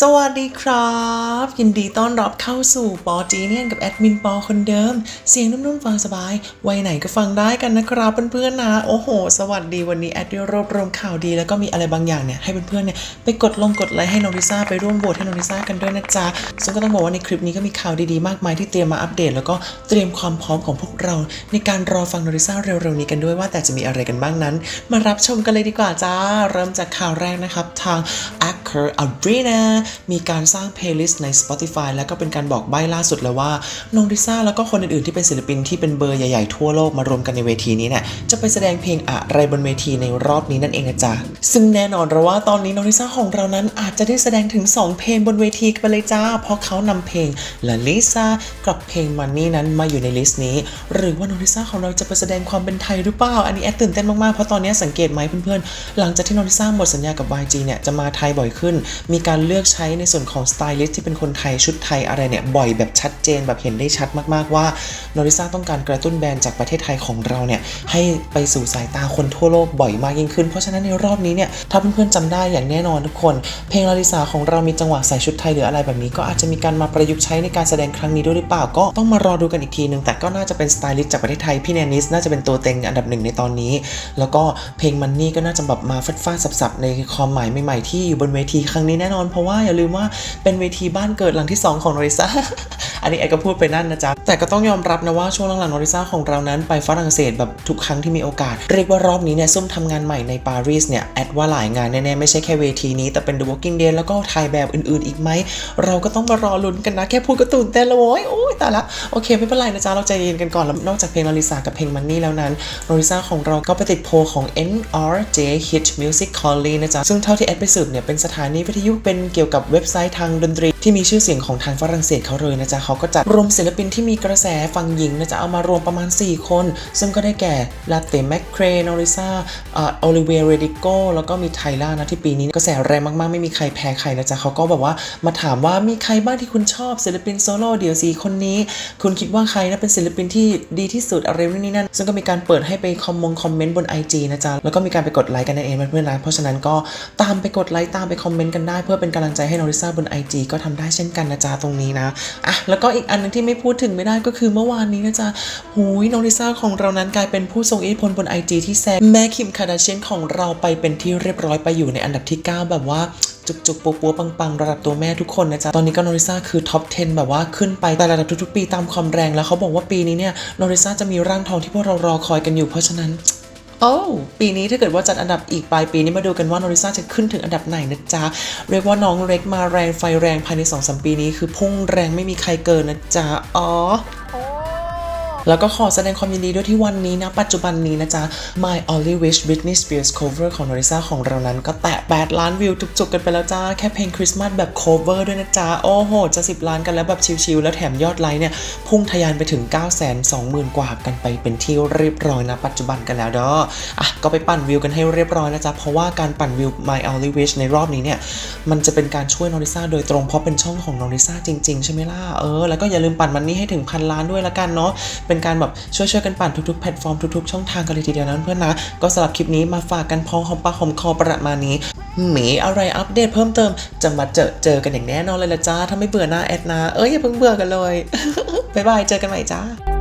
สวัสดีครับ ยินดีต้อนรับเข้าสู่ปอจีเนียนกับแอดมินปอคนเดิม เสียงนุ่มๆฟังสบาย วัยไหนก็ฟังได้กันนะครับเพื่อนๆนะ โอ้โห สวัสดีวันนี้แอดได้รวบรวมข่าวดีแล้วก็มีอะไรบางอย่างเนี่ยให้เพื่อนๆเนี่ยไปกดลงกดไลค์ให้น้องลิซ่าไปร่วมโหวตให้น้องลิซ่ากันด้วยนะจ๊ะซึ่งก็ต้องบอกว่าในคลิปนี้ก็มีข่าวดีๆมากมายที่เตรียมมาอัปเดต แล้วก็เตรียมความพร้อมของพวกเรา ในการรอฟังน้องลิซ่าเร็วๆนี้กันด้วยว่าแต่จะมีอะไรกันบ้างนั้น มารับชมกันเลยดีกว่าจ้าเริ่มจากข่าวแรกนะครับทาง a c k e r Arena มีการสร้าง playlist ใน Spotify แล้วก็เป็นการบอกใบ้ล่าสุดเลยว่าน้องลิซ่าแล้วก็คนอื่นๆที่เป็นศิลปินที่เป็นเบอร์ใหญ่ๆทั่วโลกมารวมกันในเวทีนี้เนี่ยจะไปแสดงเพลงอะไรบนเวทีในรอบนี้นั่นเองนะจ๊ะซึ่งแน่นอนเราว่าตอนนี้น้องลิซ่าของเรานั้นอาจจะได้แสดงถึง 2 เพลงบนเวทีกันไปเลยจ้า เพราะเขานำเพลงละลิซ่ากับเพลงมันนี่นั้นมาอยู่ในลิสต์นี้ หรือว่าน้องลิซ่าของเราจะไปแสดงความเป็นไทยหรือเปล่า อันนี้แอดตื่นเต้นมากๆ เพราะตอนนี้สังเกตไหมเพื่อนๆ หลังจากที่น้องลิซ่าหมดสัญญากับ YG เนี่ยจะมาไทยบ่อยขึ้นมีการเลือกใช้ในส่วนของสไตลิสต์ที่เป็นคนไทยชุดไทยอะไรเนี่ยบ่อยแบบชัดเจนแบบเห็นได้ชัดมากๆว่าน้องลิซ่าต้องการกระตุ้นแบรนด์จากประเทศไทยของเราเนี่ยให้ไปสู่สายตาคนทั่วโลกบ่อยมากยิ่งขึ้น เพราะฉะนั้นในรอบนี้เนี่ยถ้าเพื่อนๆจำได้อย่างแน่นอนทุกคน เพลงลาลิซาของเรามีจังหวะใส่ชุดไทยหรืออะไรแบบนี้ ก็อาจจะมีการมาประยุกต์ใช้ในการแสดงครั้งนี้ด้วยหรือเปล่าก็ต้องมารอดูกันอีกทีนึงแต่ก็น่าจะเป็นสไตลิสต์จากประเทศไทยพี่แนนิสน่าจะเป็นตัวเต็งอันดับหนึ่งในตอนนี้ แล้วก็เพลงมันนี่ก็น่าจะแบบมาฟาดฟาดสับๆในความหมายใหม่ๆที่อยู่บนเวทีครั้งนี้แน่นอน เพราะว่าอย่าลืมว่าเป็นเวทีบ้านเกิดหลังที่สองของลาลิซาอันนี้แอดก็พูดไปนั่นนะจ๊ะ แต่ก็ต้องยอมรับนะว่าช่วงหลังๆโนริซ่าของเรานั้นไปฝรั่งเศสแบบทุกครั้งที่มีโอกาส เรียกว่ารอบนี้เนี่ยซุ่มทำงานใหม่ในปารีสเนี่ยแอดว่าหลายงานแน่ๆ ไม่ใช่แค่เวทีนี้ แต่เป็น The Walking Dead แล้วก็ถ่ายแบบอื่นๆอีกไหม เราก็ต้องมารอลุ้นกันนะ แค่พูดก็ตื่นเต้นแล้วโว้ยโอ้ยตายละโอเคไม่เป็นไรนะจ๊ะเราใจเย็นกันก่อนแล้วนอกจากเพลงลาลิซากับเพลงมันนี่แล้วนั้นนริซ่าของเราก็ไปติดโพของ NRJ Hit Music Calling นะจ๊ะซึ่งเท่าที่แอดไปสืบเนี่ยเป็นสถานีวิทยุเป็นเกี่ยวกับเว็บไซต์ทางดนตรี ที่มีชื่อเสียงของทางฝรั่งเศสเขาเลยนะจ๊ะเขาก็จัดรวมศิลปินที่มีกระแสฝั่งหญิงนะจ๊ะเอามารวมประมาณ 4 คน ซึ่งก็ได้แก่ลาเต้แมคเครนอริซาออโอลิเวียเรดิโกแล้วก็มีไทล่านะที่ปีนี้กระแสแรงมากๆ ไม่มีใครแพ้ใครนะจ๊ะเขาก็แบบว่ามาถามว่ามีใครบ้างที่คุณชอบศิลปินโซโล่เดี่ยวสีคนนี้ คุณคิดว่าใครนะเป็นศิลปินที่ดีที่สุดอะไรนู่นนี่นั่นซึ่งก็มีการเปิดให้ไปคอมมงคอมเมนต์บน IG นะจ๊ะแล้วก็มีการไปกดไลค์กันนั่นเองเพื่อนๆนะเพราะฉะนั้นก็ตามไปกดไลค์ตามไปคอมเมนต์กันได้เพื่อเป็นกำลังใจให้นอริซาบน IG ก็ทำได้เช่นกันนะจ๊ะตรงนี้นะอะแล้วก็อีกอันหนึงที่ไม่พูดถึงไม่ได้ก็คือเมื่อวานนี้นะจ๊ะหูยน้อริซ่าของเรานั้นกลายเป็นผู้ทรงอิทธิพลบน IG ที่แซงแม่คิมคาดาเชียนของเราไปเป็นที่เรียบร้อยไปอยู่ในอันดับที่ 9 แบบว่าจุกจุกปัวปัวปังปังระดับตัวแม่ทุกคนนะจ๊ะ ตอนนี้ก็นอริซาคือท็อป 10 แบบว่าขึ้นไปแต่ระดับทุกๆ ปีตามความแรงแล้วเขาบอกว่าปีนี้เนี่ยนอริซาจะมีร่างทองที่พวกเรารอคอยกันอยู่เพราะฉะนั้น โอ้ปีนี้ถ้าเกิดว่าจัดอันดับอีกปลายปีนี้มาดูกันว่านอริซาจะขึ้นถึงอันดับไหนนะจ๊ะ เรียกว่าน้องเล็กมาแรงไฟแรงภายใน2อสปีนี้คือพุ่งแรงไม่มีใครเกินนะจ๊ะ อ๋อ แล้วก็ขอแสดงความยินดีด้วยที่วันนี้นะ ปัจจุบันนี้นะจ๊ะ My Only Wish Britney Spears cover ของ Norisa ของเรานั้นก็แตะ 8 ล้านวิวจุกๆกันไปแล้วจ้า แค่เพลงคริสต์มาสแบบ cover ด้วยนะจ๊ะ โอ้โห จะ 10 ล้านกันแล้วแบบชิลๆแล้วแถมยอดไลค์เนี่ย พุ่งทะยานไปถึง 9 2 0 0 0 0 กว่ากันไปเป็นที่เรียบร้อยนะ ปัจจุบันกันแล้วเด้ออะก็ไปปั่นวิวกันให้เรียบร้อยนะจ๊ะเพราะว่าการปั่นวิว My Only Wish ในรอบนี้เนี่ยมันจะเป็นการช่วยนอริซาโดยตรงเพราะเป็นช่องของนอริซาจริง ๆ ใช่ไหมล่ะเออแล้วก็อย่าลืมปั่นมันนี่ให้ถึงพันล้านด้วยละกันเนาะเเป็นการแบบช่วยๆกันปั่นทุกๆแพลตฟอร์มทุกๆช่องทางกันเลยทีเดียวนั้นเพื่อนนะ ก็สำหรับคลิปนี้มาฝากกันพอหอมปากหอมคอประมาณนี้หมีอะไรอัปเดตเพิ่มเติมจะมาเจอเจอกันอย่างแน่นอนเลยละจ้าถ้าไม่เบื่อหน้าแอดนะ เอ้ยอย่าเพิ่งเบื่อกันเลยบ๊ายบายเจอกันใหม่จ้า